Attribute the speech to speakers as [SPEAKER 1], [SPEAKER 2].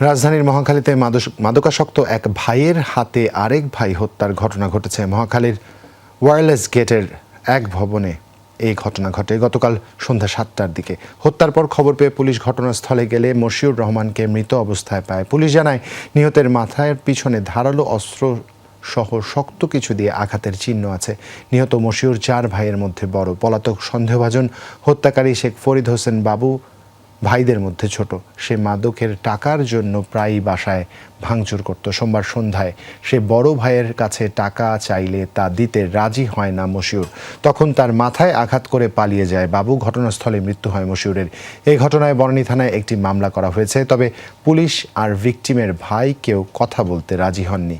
[SPEAKER 1] রাজধানীর মহাখালীতে মাদকাসক্ত এক ভাইয়ের হাতে আরেক ভাই হত্যার ঘটনা ঘটেছে মহাখালীর ওয়্যারলেস গেটের এক ভবনে। এই ঘটনা ঘটে গতকাল সন্ধ্যা সাতটার দিকে। হত্যার পর খবর পেয়ে পুলিশ ঘটনাস্থলে গেলে মশিউর রহমানকে মৃত অবস্থায় পায়। পুলিশ জানায়, নিহতের মাথার পিছনে ধারালো অস্ত্র সহ শক্ত কিছু দিয়ে আঘাতের চিহ্ন আছে। নিহত মশিউর চার ভাইয়ের মধ্যে বড়। পলাতক সন্দেহভাজন হত্যাকারী শেখ ফরিদ হোসেন বাবু ভাইদের মধ্যে ছোট। সে মাদকের টাকার জন্য প্রায়ই বাসায় ভাঙচুর করত। সোমবার সন্ধ্যায় সে বড় ভাইয়ের কাছে টাকা চাইলে তা দিতে রাজি হয় না মশিউর। তখন তার মাথায় আঘাত করে পালিয়ে যায়। বাবু, ঘটনাস্থলে মৃত্যু হয় মশিউরের। এই ঘটনায় বর্ণী থানায় একটি মামলা করা হয়েছে। তবে পুলিশ আর ভিকটিমের ভাই কেউ কথা বলতে রাজি হননি।